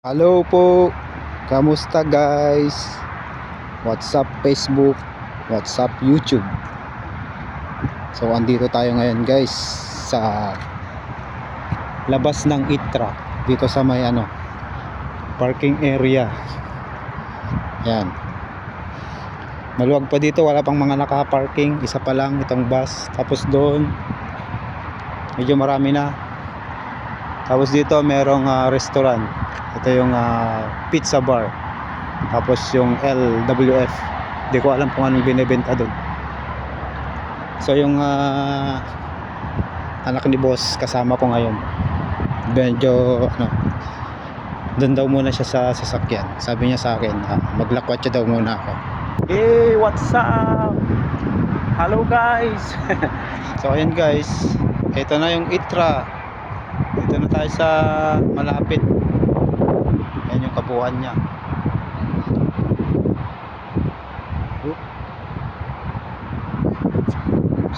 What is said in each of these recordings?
Hello po. Kamusta guys? What's up Facebook? What's up YouTube? So andito tayo ngayon guys sa labas ng Itra dito sa may ano parking area. Yan. Maluwag pa dito, wala pang mga naka-parking, isa pa lang itong bus. Tapos doon medyo marami na. Tapos dito merong ah, restaurant. Ito yung ah, pizza bar. Tapos yung LWF. Hindi ko alam kung anong binibenta doon. So yung ah, anak ni boss kasama ko ngayon. Medyo ano doon daw muna siya sa sasakyan. Sabi niya sa akin, ah, maglakwat siya daw muna ako. Hey, what's up? Hello guys. so ayan guys, ito na yung Itra. Dito na tayo sa malapit. Ayan yung kabuuan niya.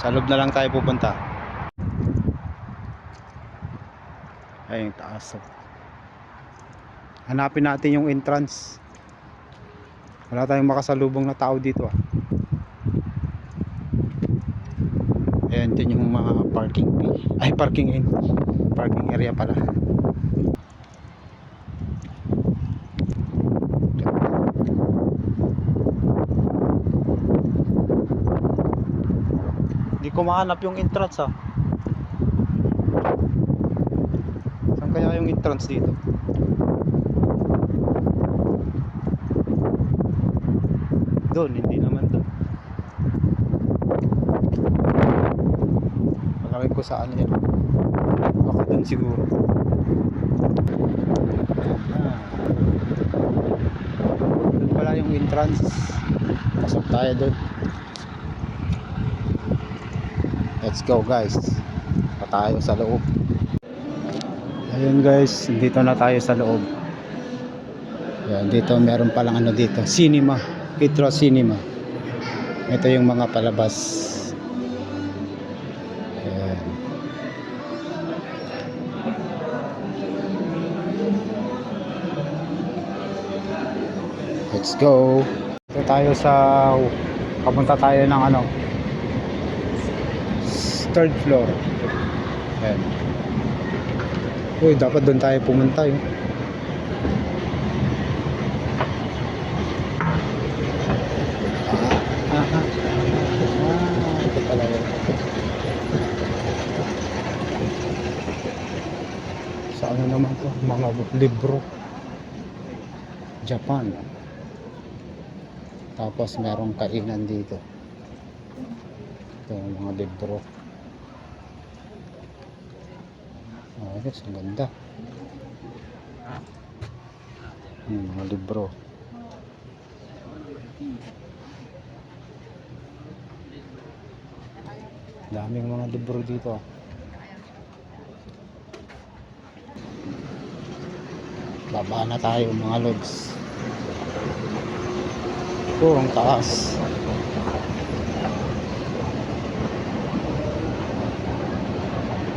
Sa loob na lang tayo pupunta. Ayun taas. oh. Hanapin natin yung entrance. Wala tayong makasalubong na tao dito ah. Ayan din yung mga parking. Ay parking in. Parking area pala. Hindi ko mahanap yung entrance ah. Saan kaya yung entrance dito? Doon, hindi naman ko saan yan. Baka doon siguro. Ah. Doon pala yung entrance. Pasok tayo doon. Let's go guys. Pa tayo sa loob. Ayun guys, dito na tayo sa loob. Yan, dito meron palang ano dito, cinema. Itro Cinema. Ito yung mga palabas. Let's go. Ito tayo sa papunta tayo ng ano third floor. Ayan. Uy, dapat doon tayo pumunta yun. Ah, ah, ah. Ah, ano naman to? Mga libro. Japan. Tapos merong kainan dito. Ito yung mga libro. Ayos, ang ganda. Hmm, mga libro. Daming mga libro dito. ah. Baba na tayo mga lods. Oh, ang taas.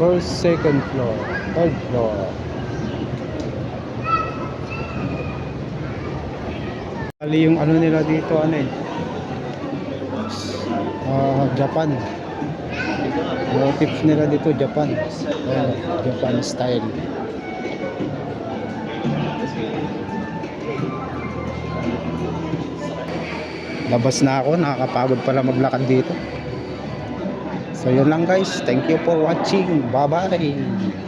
First, second floor, third floor. Bali yung ano nila dito, ano eh. Ah, Japan. Motifs nila dito, Japan. Ayan, Japan style. Labas na ako, nakakapagod pala maglakad dito. So yun lang guys, thank you for watching. Bye bye.